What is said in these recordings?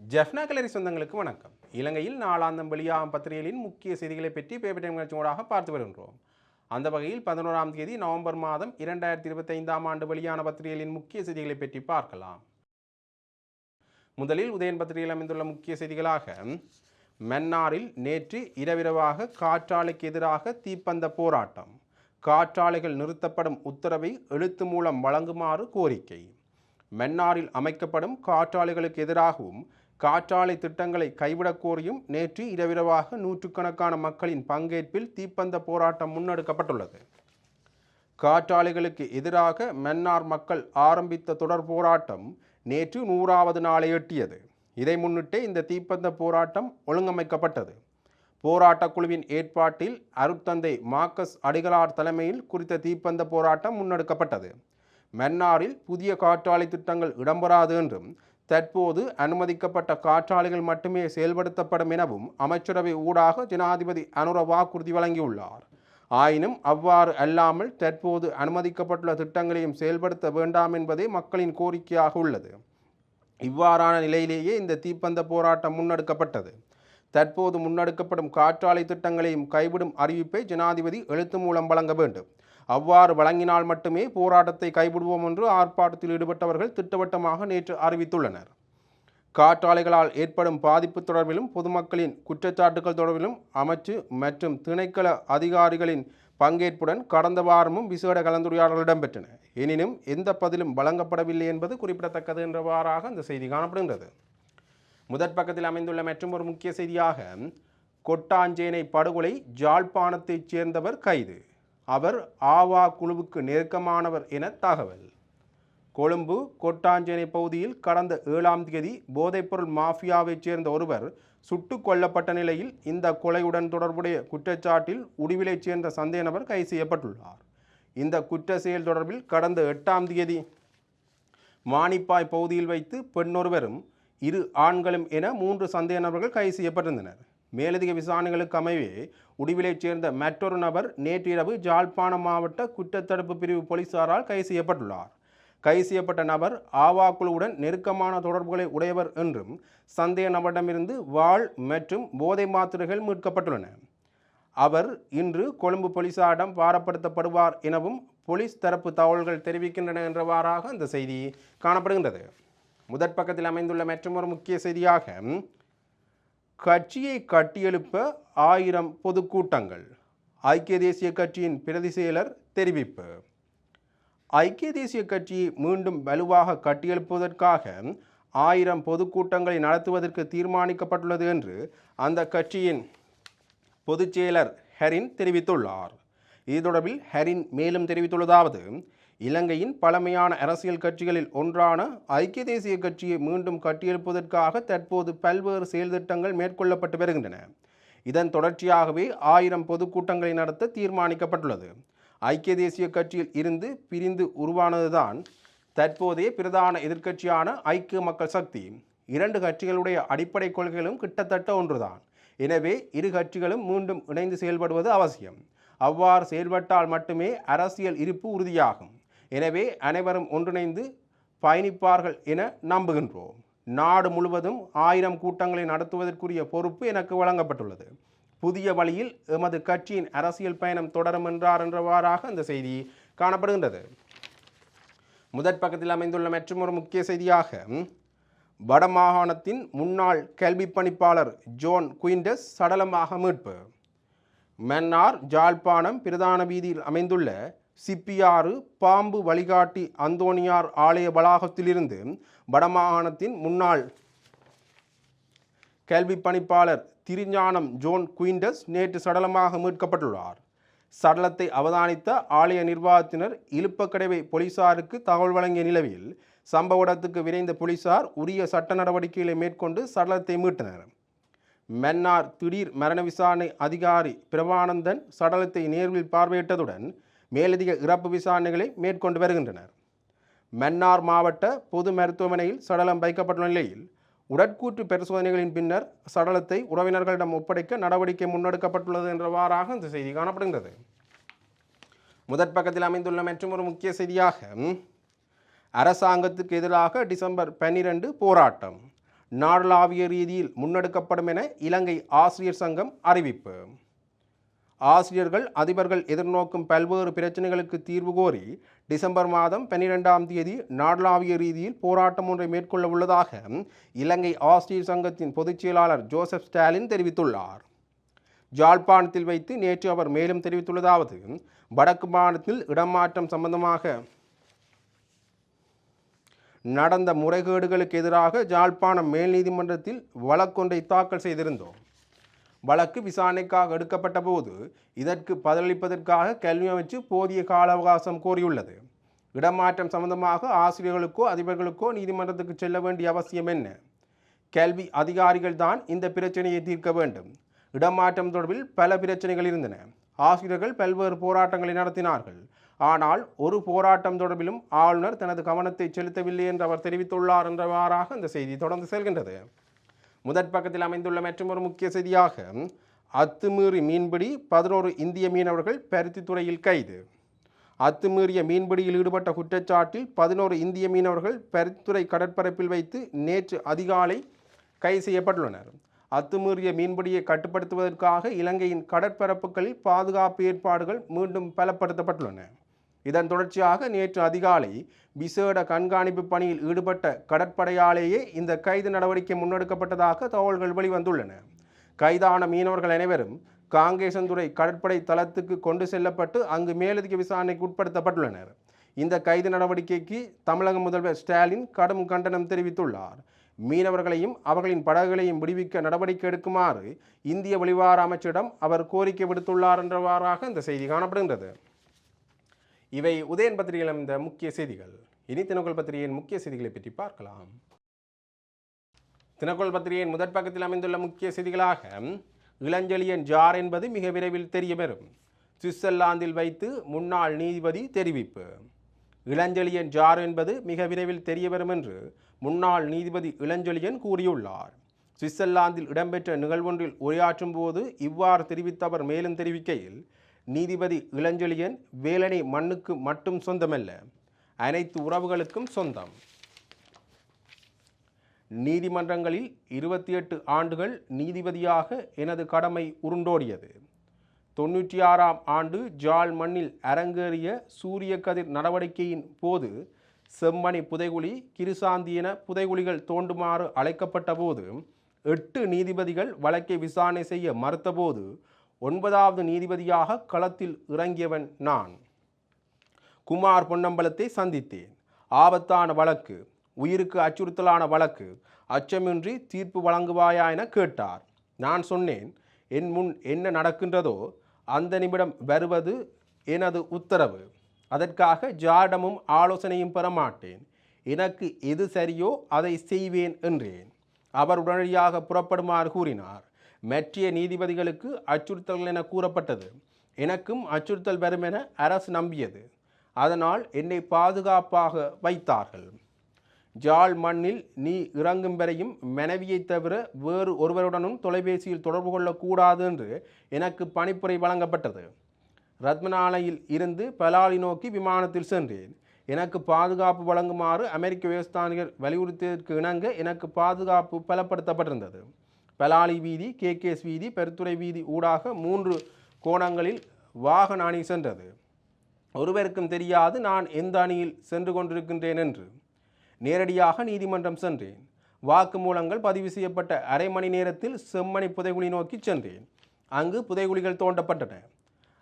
ஜெஃப்னா கலரி சொந்தங்களுக்கு வணக்கம். இலங்கையில் நாளாந்தம் வெளியாகும் பத்திரிகைகளின் முக்கிய செய்திகளை பற்றி பேப்பர் டைம் நிகழ்ச்சியோடாக பார்த்து வருகின்றோம். அந்த வகையில் பதினோராம் தேதி நவம்பர் மாதம் இரண்டாயிரத்தி இருபத்தைந்தாம் ஆண்டு வெளியான பத்திரிகைகளின் முக்கிய செய்திகளை பற்றி பார்க்கலாம். முதலில் உதயன் பத்திரிகையில் அமைந்துள்ள முக்கிய செய்திகளாக மன்னாரில் நேற்று இரவிரவாக காற்றாலைக்கு எதிராக தீப்பந்த போராட்டம். காற்றாலைகள் நிறுத்தப்படும் உத்தரவை எழுத்து மூலம் வழங்குமாறு கோரிக்கை. மன்னாரில் அமைக்கப்படும் காற்றாலைகளுக்கு எதிராகவும் காற்றாலை திட்டங்களை கைவிடக் கோரியும் நேற்று இரவிரவாக நூற்றுக்கணக்கான மக்களின் பங்கேற்பில் தீப்பந்த போராட்டம் முன்னெடுக்கப்பட்டுள்ளது. காற்றாலைகளுக்கு எதிராக மன்னார் மக்கள் ஆரம்பித்த தொடர் போராட்டம் நேற்று நூறாவது நாளை எட்டியது. இதை முன்னிட்டே இந்த தீப்பந்த போராட்டம் ஒழுங்கமைக்கப்பட்டது. போராட்டக் குழுவின் ஏற்பாட்டில் அருட்தந்தை மார்க்கஸ் அடிகளார் தலைமையில் குறித்த தீப்பந்த போராட்டம் முன்னெடுக்கப்பட்டது. மன்னாரில் புதிய காற்றாலை திட்டங்கள் இடம்பெறாது என்றும் தற்போது அனுமதிக்கப்பட்ட காற்றாலைகள் மட்டுமே செயல்படுத்தப்படும் எனவும் அமைச்சரவை ஊடாக ஜனாதிபதி அனுர வாக்குறுதி வழங்கியுள்ளார். ஆயினும் அவ்வாறு அல்லாமல் தற்போது அனுமதிக்கப்பட்டுள்ள திட்டங்களையும் செயல்படுத்த வேண்டாம் என்பதே மக்களின் கோரிக்கையாக உள்ளது. இவ்வாறான நிலையிலேயே இந்த தீப்பந்த போராட்டம் முன்னெடுக்கப்பட்டது. தற்போது முன்னெடுக்கப்படும் காற்றாலை திட்டங்களையும் கைவிடும் அறிவிப்பை ஜனாதிபதி எழுத்து மூலம் வழங்க வேண்டும். அவ்வாறு வழங்கினால் மட்டுமே போராட்டத்தை கைவிடுவோம் என்று ஆர்ப்பாட்டத்தில் ஈடுபட்டவர்கள் திட்டவட்டமாக நேற்று அறிவித்துள்ளனர். காற்றாலைகளால் ஏற்படும் பாதிப்பு தொடர்பிலும் பொதுமக்களின் குற்றச்சாட்டுகள் தொடர்பிலும் அமைச்சு மற்றும் திணைக்கள அதிகாரிகளின் பங்கேற்புடன் கடந்த வாரமும் விசேட கலந்துரையாடல் இடம்பெற்றன. எனினும் எந்த பதிலும் வழங்கப்படவில்லை என்பது குறிப்பிடத்தக்கது என்றவாறாக அந்த செய்தி காணப்படுகின்றது. முதற் பக்கத்தில் அமைந்துள்ள மற்றும் ஒரு முக்கிய செய்தியாக கொட்டாஞ்சேனை படுகொலை ஜாழ்ப்பாணத்தைச் சேர்ந்தவர் கைது. அவர் ஆவா குழுவுக்கு நெருக்கமானவர் என தகவல். கொழும்பு கொட்டாஞ்சேனை பகுதியில் கடந்த ஏழாம் தேதி போதைப்பொருள் மாஃபியாவைச் சேர்ந்த ஒருவர் சுட்டு கொல்லப்பட்ட நிலையில் இந்த கொலையுடன் தொடர்புடைய குற்றச்சாட்டில் உடுவிலைச் சேர்ந்த சந்தேக நபர் கைது செய்யப்பட்டுள்ளார். இந்த குற்ற செயல் தொடர்பில் கடந்த எட்டாம் தேதி மானிப்பாய் பகுதியில் வைத்து பெண்ணொருவரும் இரு ஆண்களும் என மூன்று சந்தேக நபர்கள் கைது செய்யப்பட்டிருந்தனர். மேலதிக விசாரணைகளுக்கு அமைவே உடுவிலைச் சேர்ந்த மற்றொரு நபர் நேற்றிரவு ஜாழ்ப்பாணம் மாவட்ட குற்றத்தடுப்பு பிரிவு போலீசாரால் கைது செய்யப்பட்டுள்ளார். கைது செய்யப்பட்ட நபர் ஆவா குழுவுடன் நெருக்கமான தொடர்புகளை உடையவர் என்றும் சந்தேக நபரிடமிருந்து வாள் மற்றும் போதை மாத்திரைகள் மீட்கப்பட்டுள்ளன. அவர் இன்று கொழும்பு போலீசாரிடம் பாரப்படுத்தப்படுவார் எனவும் போலீஸ் தரப்பு தகவல்கள் தெரிவிக்கின்றன என்றவாறாக அந்த செய்தி காணப்படுகின்றது. முதற் பக்கத்தில் அமைந்துள்ள மற்றொரு முக்கிய செய்தியாக கட்சியை கட்டியெழுப்ப ஆயிரம் பொதுக்கூட்டங்கள். ஐக்கிய தேசிய கட்சியின் பிரதி செயலர் தெரிவிப்பு. ஐக்கிய தேசிய கட்சியை மீண்டும் வலுவாக கட்டியெழுப்புவதற்காக ஆயிரம் பொதுக்கூட்டங்களை நடத்துவதற்கு தீர்மானிக்கப்பட்டுள்ளது என்று அந்த கட்சியின் பொதுச் செயலர் ஹெரின் தெரிவித்துள்ளார். இது தொடர்பில் ஹரின் மேலும் தெரிவித்துள்ளதாவது இலங்கையின் பழமையான அரசியல் கட்சிகளில் ஒன்றான ஐக்கிய தேசிய கட்சியை மீண்டும் கட்டியெழுப்பதற்காக தற்போது பல்வேறு செயல்திட்டங்கள் மேற்கொள்ளப்பட்டு வருகின்றன. இதன் தொடர்ச்சியாகவே ஆயிரம் பொதுக்கூட்டங்களை நடத்த தீர்மானிக்கப்பட்டுள்ளது. ஐக்கிய தேசிய கட்சியில் இருந்து பிரிந்து உருவானதுதான் தற்போதைய பிரதான எதிர்க்கட்சியான ஐக்கிய மக்கள் சக்தி. இரண்டு கட்சிகளுடைய அடிப்படை கொள்கைகளும் கிட்டத்தட்ட ஒன்றுதான். எனவே இரு கட்சிகளும் மீண்டும் இணைந்து செயல்படுவது அவசியம். அவ்வாறு செயல்பட்டால் மட்டுமே அரசியல் இருப்பு உறுதியாகும். எனவே அனைவரும் ஒன்றிணைந்து பயணிப்பார்கள் என நம்புகின்றோம். நாடு முழுவதும் ஆயிரம் கூட்டங்களை நடத்துவதற்குரிய பொறுப்பு எனக்கு வழங்கப்பட்டுள்ளது. புதிய வழியில் எமது கட்சியின் அரசியல் பயணம் தொடரும் என்றார் என்றவாறாக அந்த செய்தி காணப்படுகின்றது. முதற் பக்கத்தில் அமைந்துள்ள மற்றொரு முக்கிய செய்தியாக வடமாகாணத்தின் முன்னாள் கல்வி பணிப்பாளர் ஜோன் குயின்டஸ் சடலமாக மீட்பு. மன்னார் ஜாழ்ப்பாணம் பிரதான வீதியில் அமைந்துள்ள சிப்பியாறு பாம்பு வழிகாட்டி அந்தோணியார் ஆலய வளாகத்திலிருந்து வடமாகாணத்தின் முன்னாள் கல்வி பணிப்பாளர் திருஞானம் ஜோன் குயின்டஸ் நேற்று சடலமாக மீட்கப்பட்டுள்ளார். சடலத்தை அவதானித்த ஆலய நிர்வாகத்தினர் இழுப்பக்கடவை போலீசாருக்கு தகவல் வழங்கிய நிலவில் சம்பவ இடத்துக்கு விரைந்த போலீசார் உரிய சட்ட நடவடிக்கைகளை மேற்கொண்டு சடலத்தை மீட்டனர். மன்னார் திடீர் மரண விசாரணை அதிகாரி பிரபானந்தன் சடலத்தை நேர்வில் பார்வையிட்டதுடன் மேலதிக இறப்பு விசாரணைகளை மேற்கொண்டு வருகின்றனர். மன்னார் மாவட்ட பொது மருத்துவமனையில் சடலம் வைக்கப்பட்டுள்ள நிலையில் உடற்கூற்று பரிசோதனைகளின் பின்னர் சடலத்தை உறவினர்களிடம் ஒப்படைக்க நடவடிக்கை முன்னெடுக்கப்பட்டுள்ளது என்றவாறாக இந்த செய்தி காணப்படுகின்றது. முதற் பக்கத்தில் அமைந்துள்ள ஒரு முக்கிய செய்தியாக அரசாங்கத்துக்கு எதிராக டிசம்பர் பன்னிரண்டு போராட்டம் நாடளாவிய ரீதியில் முன்னெடுக்கப்படும் என இலங்கை ஆசிரியர் சங்கம் அறிவிப்பு. ஆசிரியர்கள் அதிபர்கள் எதிர்நோக்கும் பல்வேறு பிரச்சனைகளுக்கு தீர்வு கோரி டிசம்பர் மாதம் பன்னிரெண்டாம் தேதி நாடளாவிய ரீதியில் போராட்டம் ஒன்றை மேற்கொள்ள உள்ளதாக இலங்கை ஆசிரியர் சங்கத்தின் பொதுச் செயலாளர் ஜோசப் ஸ்டாலின் தெரிவித்துள்ளார். ஜாழ்ப்பாணத்தில் வைத்து நேற்று அவர் மேலும் தெரிவித்துள்ளதாவது வடக்கு மாநிலத்தில் இடமாற்றம் சம்பந்தமாக நடந்த முறைகேடுகளுக்கு எதிராக ஜாழ்ப்பாணம் மேல் நீதிமன்றத்தில் வழக்கொன்றை தாக்கல் செய்திருந்தோம். வழக்கு விசாரணைக்காக எடுக்கப்பட்ட போது இதற்கு பதிலளிப்பதற்காக கல்வி அமைச்சு போதிய கால அவகாசம் கோரியுள்ளது. இடமாற்றம் சம்பந்தமாக ஆசிரியர்களுக்கோ அதிபர்களுக்கோ நீதிமன்றத்துக்கு செல்ல வேண்டிய அவசியம் என்ன? கல்வி அதிகாரிகள் தான் இந்த பிரச்சனையை தீர்க்க வேண்டும். இடமாற்றம் தொடர்பில் பல பிரச்சனைகள் இருந்தன. ஆசிரியர்கள் பல்வேறு போராட்டங்களை நடத்தினார்கள். ஆனால் ஒரு போராட்டம் தொடர்பிலும் ஆளுநர் தனது கவனத்தை செலுத்தவில்லை என்று அவர் தெரிவித்துள்ளார் என்றவாறாக இந்த செய்தி தொடர்ந்து செல்கின்றது. முதற் பக்கத்தில் அமைந்துள்ள மற்றொரு முக்கிய செய்தியாக அத்துமீறி மீன்பிடி பதினோரு இந்திய மீனவர்கள் பருத்தித்துறையில் கைது. அத்துமீறிய மீன்பிடியில் ஈடுபட்ட குற்றச்சாட்டில் பதினோரு இந்திய மீனவர்கள் பருத்தித்துறை கடற்பரப்பில் வைத்து நேற்று அதிகாலை கைது செய்யப்பட்டுள்ளனர். அத்துமீறிய மீன்பிடியை கட்டுப்படுத்துவதற்காக இலங்கையின் கடற்பரப்புகளில் பாதுகாப்பு ஏற்பாடுகள் மீண்டும் பலப்படுத்தப்பட்டுள்ளன. இதன் தொடர்ச்சியாக நேற்று அதிகாலை விசேட கண்காணிப்பு பணியில் ஈடுபட்ட கடற்படையாலேயே இந்த கைது நடவடிக்கை முன்னெடுக்கப்பட்டதாக தகவல்கள் வெளிவந்துள்ளன. கைதான மீனவர்கள் அனைவரும் காங்கேசந்துறை கடற்படை தளத்துக்கு கொண்டு செல்லப்பட்டு அங்கு மேலதிக விசாரணைக்கு உட்படுத்தப்பட்டுள்ளனர். இந்த கைது நடவடிக்கைக்கு தமிழக முதல்வர் ஸ்டாலின் கடும் கண்டனம் தெரிவித்துள்ளார். மீனவர்களையும் அவர்களின் படகுகளையும் விடுவிக்க நடவடிக்கை எடுக்குமாறு இந்திய வெளிவார அமைச்சரிடம் அவர் கோரிக்கை விடுத்துள்ளார் என்றவாறாக இந்த செய்தி காணப்படுகின்றது. இவை உதயன் பத்திரிகையில் இந்த முக்கிய செய்திகள். இனி தினக்குள் பத்திரிகையின் முக்கிய செய்திகளை பற்றி பார்க்கலாம். தினக்குள் பத்திரிகையின் முதற் பக்கத்தில் அமைந்துள்ள முக்கிய செய்திகளாக இளஞ்செழியன் ஜார் என்பது மிக விரைவில் தெரியவரும். சுவிட்சர்லாந்தில் வைத்து முன்னாள் நீதிபதி தெரிவிப்பு. இளஞ்செழியன் ஜார் என்பது மிக விரைவில் தெரியவரும் என்று முன்னாள் நீதிபதி இளஞ்செழியன் கூறியுள்ளார். சுவிட்சர்லாந்தில் இடம்பெற்ற நிகழ்வொன்றில் உரையாற்றும் போது இவ்வாறு தெரிவித்தவர் மேலும் தெரிவிக்கையில் நீதிபதி இளஞ்செழியன் வேலனை மண்ணுக்கு மட்டும் சொந்தமல்ல அனைத்து உறவுகளுக்கும் சொந்தம். நீதிமன்றங்களில் இருபத்தி எட்டு ஆண்டுகள் நீதிபதியாக எனது கடமை உருண்டோடியது. தொண்ணூற்றி ஆறாம் ஆண்டு ஜாழ் மண்ணில் அரங்கேறிய சூரிய கதிர் நடவடிக்கையின் போது செம்மணி புதைகுழி கிருசாந்தி என புதைகுழிகள் தோண்டுமாறு அழைக்கப்பட்ட போது எட்டு நீதிபதிகள் வழக்கை விசாரணை செய்ய மறுத்தபோது ஒன்பதாவது நீதிபதியாக களத்தில் இறங்கியவன் நான். குமார் பொன்னம்பலத்தை சந்தித்தேன். ஆபத்தான வழக்கு உயிருக்கு அச்சுறுத்தலான வழக்கு அச்சமின்றி தீர்ப்பு வழங்குவாயா என கேட்டார். நான் சொன்னேன் என் முன் என்ன நடக்கின்றதோ அந்த நிமிடம் வருவது எனது உத்தரவு. அதற்காக ஜாடமும் ஆலோசனையும் பெற மாட்டேன். எனக்கு எது சரியோ அதை செய்வேன் என்றேன். அவர் உடனடியாக புறப்படுமாறு கூறினார். மற்றிய நீதிபதிகளுக்கு அச்சுறுத்தல்கள் என கூறப்பட்டது. எனக்கும் அச்சுறுத்தல் வரும் என அரசு நம்பியது. அதனால் என்னை பாதுகாப்பாக வைத்தார்கள். ஜாழ் மண்ணில் நீ இறங்கும் வரையும் மனைவியைத் தவிர வேறு ஒருவருடனும் தொலைபேசியில் தொடர்பு கொள்ளக்கூடாது என்று எனக்கு பணிப்புரை வழங்கப்பட்டது. ரத்மனாலையில் இருந்து பலாலி நோக்கி விமானத்தில் சென்றேன். எனக்கு பாதுகாப்பு வழங்குமாறு அமெரிக்க விவசாயிகள் வலியுறுத்தியதற்கு இணங்க எனக்கு பாதுகாப்பு பலப்படுத்தப்பட்டிருந்தது. பலாலி வீதி கேகேஎஸ் வீதி பெருத்துறை வீதி ஊடாக மூன்று கோணங்களில் வாகன அணி சென்றது. ஒருவருக்கும் தெரியாது நான் எந்த அணியில் சென்று கொண்டிருக்கின்றேன் என்று. நேரடியாக நீதிமன்றம் சென்றேன். வாக்குமூலங்கள் பதிவு செய்யப்பட்ட அரை மணி நேரத்தில் செம்மணி புதைகுழி நோக்கி சென்றேன். அங்கு புதைகுழிகள் தோண்டப்பட்டன.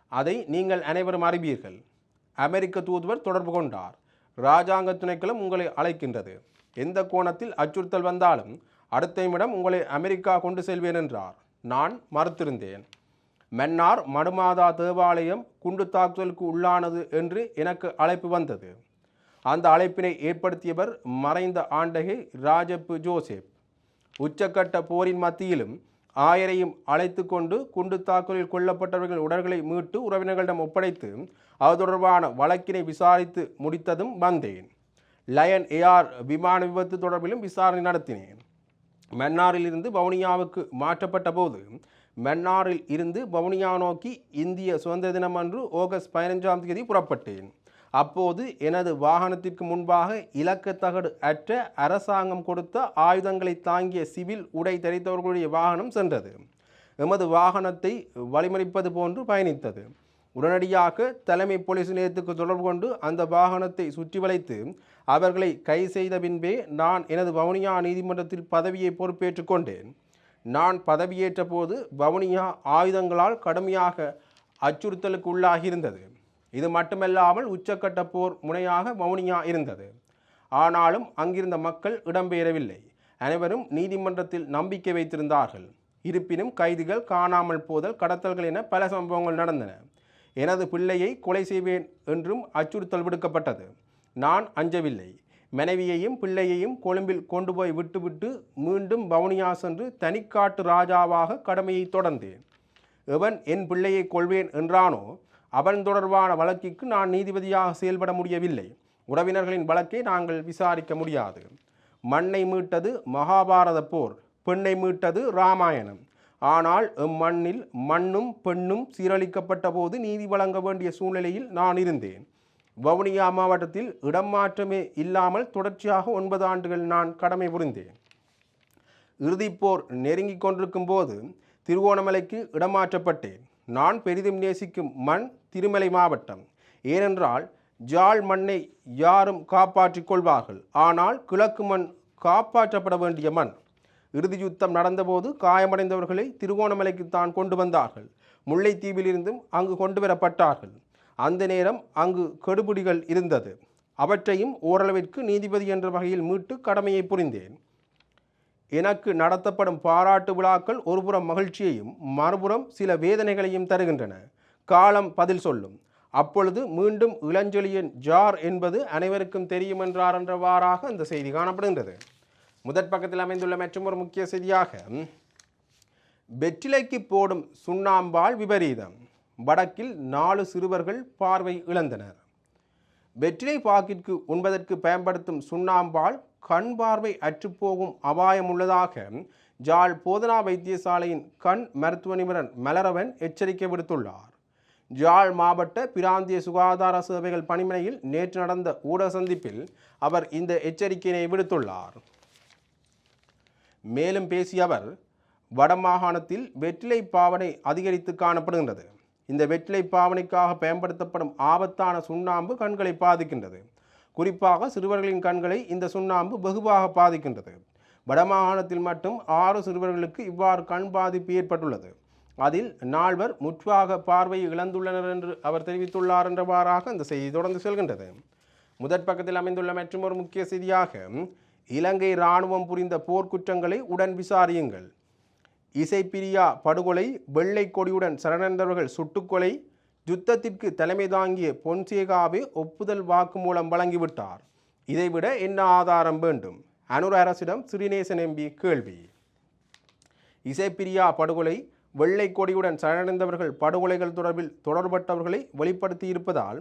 அதை நீங்கள் அனைவரும் அறிவீர்கள். அமெரிக்க தூதுவர் தொடர்பு கொண்டார். இராஜாங்க துணைக்களம் உங்களை அழைக்கின்றது. எந்த கோணத்தில் அச்சுறுத்தல் வந்தாலும் அடுத்த நிமிடம் உங்களை அமெரிக்கா கொண்டு செல்வேன் என்றார். நான் மறுத்திருந்தேன். மன்னார் மடுமாதா தேவாலயம் குண்டு தாக்குதலுக்கு உள்ளானது என்று எனக்கு அழைப்பு வந்தது. அந்த அழைப்பினை ஏற்படுத்தியவர் மறைந்த ஆண்டகை ராஜப்பு ஜோசப். உச்சக்கட்ட போரின் மத்தியிலும் ஆயரையும் அழைத்து கொண்டு குண்டு தாக்குதலில் கொல்லப்பட்டவர்கள் உடல்களை மீட்டு உறவினர்களிடம் ஒப்படைத்து அது தொடர்பான வழக்கினை விசாரித்து முடித்ததும் வந்தேன். லயன் ஏஆர் விமான விபத்து தொடர்பிலும் விசாரணை நடத்தினேன். மன்னாரிலிருந்து வவுனியாவுக்கு மாற்றப்பட்ட போது மன்னாரில் இருந்து வவுனியா நோக்கி இந்திய சுதந்திர தினம் அன்று ஆகஸ்ட் பதினஞ்சாம் தேதி புறப்பட்டேன். அப்போது எனது வாகனத்திற்கு முன்பாக இலக்கத்தகடு அற்ற அரசாங்கம் கொடுத்த ஆயுதங்களை தாங்கிய சிவில் உடை தரித்தவர்களுடைய வாகனம் சென்றது. எமது வாகனத்தை வழிமறிப்பது போன்று பயணித்தது. உடனடியாக தலைமை போலீஸ் நிலையத்துக்கு தொடர்பு கொண்டு அந்த வாகனத்தை சுற்றி வளைத்து அவர்களை கை செய்த பின்பே நான் எனது வவுனியா நீதிமன்றத்தில் பதவியை பொறுப்பேற்றுக் கொண்டேன். நான் பதவியேற்ற போது வவுனியா ஆயுதங்களால் கடுமையாக அச்சுறுத்தலுக்கு உள்ளாகியிருந்தது. இது மட்டுமல்லாமல் உச்சக்கட்ட போர் முனையாக வவுனியா இருந்தது. ஆனாலும் அங்கிருந்த மக்கள் இடம்பெயரவில்லை. அனைவரும் நீதிமன்றத்தில் நம்பிக்கை வைத்திருந்தார்கள். இருப்பினும் கைதிகள் காணாமல் போதல் கடத்தல்கள் என பல சம்பவங்கள் நடந்தன. எனது பிள்ளையை கொலை செய்வேன் என்றும் அச்சுறுத்தல் விடுக்கப்பட்டது. நான் அஞ்சவில்லை. மனைவியையும் பிள்ளையையும் கொழும்பில் கொண்டு போய் விட்டுவிட்டு மீண்டும் வவுனியா சென்று தனிக்காட்டு ராஜாவாக கடமையை தொடர்ந்தேன். எவன் என் பிள்ளையை கொள்வேன் என்றானோ அவன் தொடர்பான வழக்கிற்கு நான் நீதிபதியாக செயல்பட முடியவில்லை. உறவினர்களின் வழக்கை நாங்கள் விசாரிக்க முடியாது. மண்ணை மீட்டது மகாபாரத போர் பெண்ணை மீட்டது ராமாயணம். ஆனால் எம்மண்ணில் மண்ணும் பெண்ணும் சீரழிக்கப்பட்ட போது நீதி வழங்க வேண்டிய சூழ்நிலையில் நான் இருந்தேன். வவுனியா மாவட்டத்தில் இடம் மாற்றமே இல்லாமல் தொடர்ச்சியாக ஒன்பது ஆண்டுகள் நான் கடமை புரிந்தேன். இறுதிப்போர் நெருங்கிக் கொண்டிருக்கும் போது திருவோணமலைக்கு இடமாற்றப்பட்டேன் நான் பெரிதும் நேசிக்கும் மண் திருமலை மாவட்டம். ஏனென்றால் ஜாழ் மண்ணை யாரும் காப்பாற்றிக் கொள்வார்கள். ஆனால் கிழக்கு மண் காப்பாற்றப்பட வேண்டிய மண். இறுதி யுத்தம் நடந்தபோது காயமடைந்தவர்களை திருகோணமலைக்கு தான் கொண்டு வந்தார்கள். முல்லைத்தீவிலிருந்தும் அங்கு கொண்டு வரப்பட்டார்கள். அந்த நேரம் அங்கு கெடுபிடிகள் இருந்தது. அவற்றையும் ஓரளவிற்கு நீதிபதி என்ற வகையில் மீட்டு கடமையை புரிந்தேன். எனக்கு நடத்தப்படும் பாராட்டு விழாக்கள் ஒருபுறம் மகிழ்ச்சியையும் மறுபுறம் சில வேதனைகளையும் தருகின்றன. காலம் பதில் சொல்லும். அப்பொழுது மீண்டும் இளஞ்சொலியின் ஜார் என்பது அனைவருக்கும் தெரியும் என்றார் என்றவாறாக அந்த செய்தி காணப்படுகின்றது. முதற் பக்கத்தில் அமைந்துள்ள மற்றொரு முக்கிய செய்தியாக வெற்றிலைக்கு போடும் சுண்ணாம்பால் விபரீதம். வடக்கில் நாலு சிறுவர்கள் பார்வை இழந்தனர். வெற்றிலை பாக்கிற்கு உண்பதற்கு பயன்படுத்தும் சுண்ணாம்பால் கண் பார்வை அற்றுப்போகும் அபாயம் உள்ளதாக ஜாழ் போதனா வைத்தியசாலையின் கண் மருத்துவ நிபுணர் மலரவன் எச்சரிக்கை விடுத்துள்ளார். ஜாழ் மாவட்ட பிராந்திய சுகாதார சேவைகள் பணிமனையில் நேற்று நடந்த ஊடக சந்திப்பில் அவர் இந்த எச்சரிக்கையினை விடுத்துள்ளார். மேலும் பேசிய அவர் வடமாகாணத்தில் வெற்றிலை பாவனை அதிகரித்து காணப்படுகின்றது. இந்த வெற்றிலை பாவனைக்காக பயன்படுத்தப்படும் ஆபத்தான சுண்ணாம்பு கண்களை பாதிக்கின்றது. குறிப்பாக சிறுவர்களின் கண்களை இந்த சுண்ணாம்பு வெகுவாக பாதிக்கின்றது. வடமாகாணத்தில் மட்டும் ஆறு சிறுவர்களுக்கு இவ்வாறு கண் பாதிப்பு ஏற்பட்டுள்ளது. அதில் நால்வர் முற்றாக பார்வையை இழந்துள்ளனர் என்று அவர் தெரிவித்துள்ளார் என்றவாறாக இந்த செய்தி தொடர்ந்து செல்கின்றது. முதற் பக்கத்தில் அமைந்துள்ள மற்றும் ஒரு முக்கிய செய்தியாக இலங்கை இராணுவம் புரிந்த போர்க்குற்றங்களை உடன் விசாரியுங்கள். இசைப்பிரியா படுகொலை வெள்ளை கொடியுடன் சரணடைந்தவர்கள் சுட்டுக்கொலை யுத்தத்திற்கு தலைமை தாங்கிய பொன்சேகாவே ஒப்புதல் வாக்குமூலம் வழங்கிவிட்டார். இதைவிட என்ன ஆதாரம் வேண்டும்? அனுர அரசிடம் சிறிநேசன் எம்பி கேள்வி. இசைப்பிரியா படுகொலை வெள்ளை கொடியுடன் சரணடைந்தவர்கள் படுகொலைகள் தொடர்பில் தொடர்பட்டவர்களை வெளிப்படுத்தி இருப்பதால்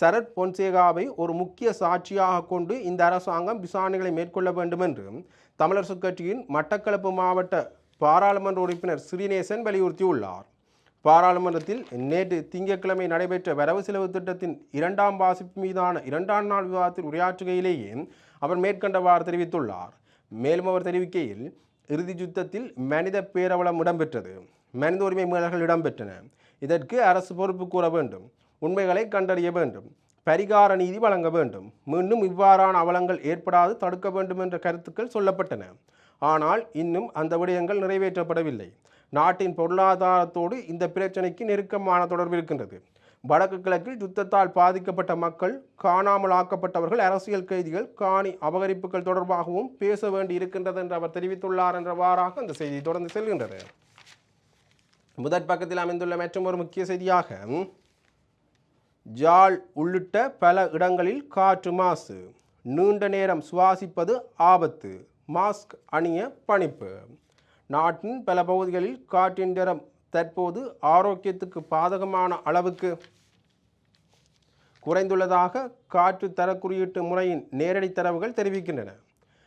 சரத் பொன்சேகாவை ஒரு முக்கிய சாட்சியாக கொண்டு இந்த அரசாங்கம் விசாரணைகளை மேற்கொள்ள வேண்டும் என்று தமிழரசுக் கட்சியின் மட்டக்களப்பு மாவட்ட பாராளுமன்ற உறுப்பினர் ஸ்ரீநேசன் வலியுறுத்தியுள்ளார். பாராளுமன்றத்தில் நேற்று திங்கட்கிழமை நடைபெற்ற வரவு செலவு திட்டத்தின் இரண்டாம் வாசிப்பு மீதான இரண்டாம் நாள் விவாதத்தில் உரையாற்றுகையிலேயே அவர் மேற்கண்டவாறு தெரிவித்துள்ளார். மேலும் அவர் தெரிவிக்கையில் இறுதி யுத்தத்தில் மனித பேரவலம் இடம்பெற்றது. மனித உரிமை மீறல்கள் இடம்பெற்றன. இதற்கு அரசு பொறுப்பு கூற வேண்டும். உண்மைகளை கண்டறிய வேண்டும். பரிகார நீதி வழங்க வேண்டும். மீண்டும் இவ்வாறான அவலங்கள் ஏற்படாது தடுக்க வேண்டும் என்ற கருத்துக்கள் சொல்லப்பட்டன. ஆனால் இன்னும் அந்த விடயங்கள் நிறைவேற்றப்படவில்லை. நாட்டின் பொருளாதாரத்தோடு இந்த பிரச்சனைக்கு நெருக்கமான தொடர்பு இருக்கின்றது. வடக்கு கிழக்கில் யுத்தத்தால் பாதிக்கப்பட்ட மக்கள் காணாமல் ஆக்கப்பட்டவர்கள் அரசியல் கைதிகள் காணி அபகரிப்புகள் தொடர்பாகவும் பேச வேண்டி இருக்கின்றது என்று அவர் தெரிவித்துள்ளார் என்றவாறாக அந்த செய்தி தொடர்ந்து செல்கின்றது. முதற் பக்கத்தில் அமைந்துள்ள மற்றும் ஒரு முக்கிய செய்தியாக ஜால் உள்ளிட்ட பல இடங்களில் காற்று மாசு நீண்ட நேரம் சுவாசிப்பது ஆபத்து. மாஸ்க் அணிய பணிப்பு. நாட்டின் பல பகுதிகளில் காற்றின் தரம் தற்போது ஆரோக்கியத்துக்கு பாதகமான அளவுக்கு. குறைந்துள்ளதாக காற்று தர குறியீட்டு முறையின் நேரடி தரவுகள் தெரிவிக்கின்றன.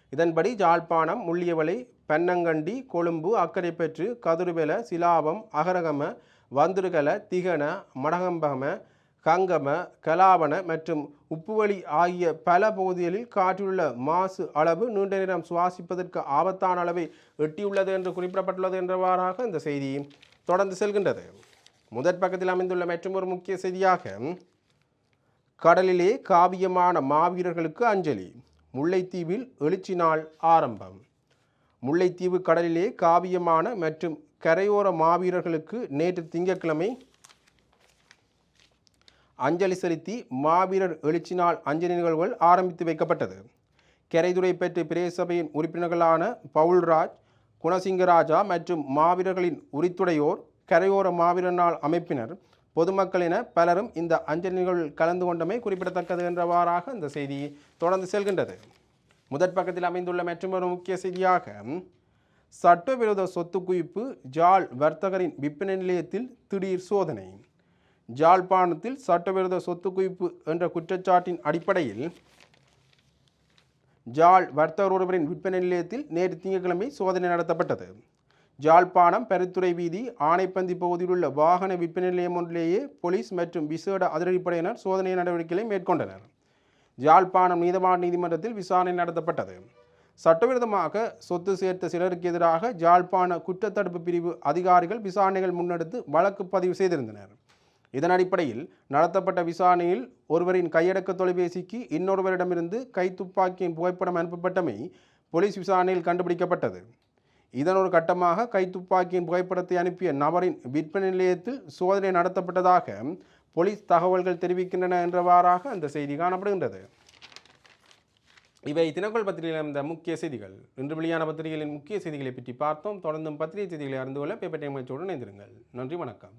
இதன்படி ஜாழ்ப்பாணம் முள்ளியவளை பென்னங்கண்டி கொழும்பு அக்கரைப்பற்று கதிர்வெல சிலாபம் அகரகம வந்துருகல திகன மடகம்பகம கங்கம கலாவண மற்றும் உப்புவழி ஆகிய பல பகுதிகளில் காற்றிலுள்ள மாசு அளவு நீண்ட நேரம் சுவாசிப்பதற்கு ஆபத்தான அளவை எட்டியுள்ளது என்று குறிப்பிடப்பட்டுள்ளது என்றவாறாக இந்த செய்தி தொடர்ந்து செல்கின்றது. முதற் பக்கத்தில் அமைந்துள்ள மற்றும் ஒரு முக்கிய செய்தியாக கடலிலே காவியமான மாவீரர்களுக்கு அஞ்சலி முல்லைத்தீவில் எழுச்சி நாள் ஆரம்பம். முல்லைத்தீவு கடலிலே காவியமான மற்றும் கரையோர மாவீரர்களுக்கு நேற்று திங்கட்கிழமை அஞ்சலி செலுத்தி மாவீரர் எழுச்சி நாள் அஞ்சலி நிகழ்வுகள் ஆரம்பித்து வைக்கப்பட்டது. கரைதுறை பெற்று பிரேசபையின் உறுப்பினர்களான பவுல்ராஜ் குணசிங்கராஜா மற்றும் மாவீரர்களின் உரித்துடையோர் கரையோர மாவீரர் நாள் அமைப்பினர் பொதுமக்கள் என பலரும் இந்த அஞ்சலி நிகழ்வில் கலந்து கொண்டமை குறிப்பிடத்தக்கது என்றவாறாக இந்த செய்தி தொடர்ந்து செல்கின்றது. முதற் பக்கத்தில் அமைந்துள்ள மற்றொரு முக்கிய செய்தியாக சட்டவிரோத சொத்து குவிப்பு ஜால் வர்த்தகரின் விற்பனை நிலையத்தில் திடீர் சோதனை. ஜாழ்ப்பாணத்தில் சட்டவிரோத சொத்து குவிப்பு என்ற குற்றச்சாட்டின் அடிப்படையில் ஜாழ் வர்த்தகர் ஒருவரின் விற்பனை நிலையத்தில் நேற்று திங்கட்கிழமை சோதனை நடத்தப்பட்டது. ஜாழ்ப்பாணம் பெருத்துறை வீதி ஆனைப்பந்தி பகுதியில் உள்ள வாகன விற்பனை நிலையம் ஒன்றிலேயே போலீஸ் மற்றும் விசேட அதிரடிப்படையினர் சோதனை நடவடிக்கைகளை மேற்கொண்டனர். ஜாழ்ப்பாணம் நீதவான் நீதிமன்றத்தில் விசாரணை நடத்தப்பட்டது. சட்டவிரோதமாக சொத்து சேர்த்த சிலருக்கு எதிராக ஜாழ்ப்பாண குற்றத்தடுப்பு பிரிவு அதிகாரிகள் விசாரணைகள் முன்னெடுத்து வழக்கு பதிவு செய்திருந்தனர். இதன் அடிப்படையில் நடத்தப்பட்ட விசாரணையில் ஒருவரின் கையடக்க தொலைபேசிக்கு இன்னொருவரிடமிருந்து கைத்துப்பாக்கியின் புகைப்படம் அனுப்பப்பட்டமை போலீஸ் விசாரணையில் கண்டுபிடிக்கப்பட்டது. இதன் ஒரு கட்டமாக கைத்துப்பாக்கியின் புகைப்படத்தை அனுப்பிய நபரின் விற்பனை நிலையத்தில் சோதனை நடத்தப்பட்டதாக போலீஸ் தகவல்கள் தெரிவிக்கின்றன என்றவாறாக அந்த செய்தி காணப்படுகின்றது. இவை தினக்குள் பத்திரிகையில் இருந்த முக்கிய செய்திகள். இன்று வெளியான பத்திரிகைகளின் முக்கிய செய்திகளை பற்றி பார்த்தோம். தொடர்ந்தும் பத்திரிகை செய்திகளை அறிந்து கொள்ள பேப்பர் டைம் இணைந்திருங்கள். நன்றி வணக்கம்.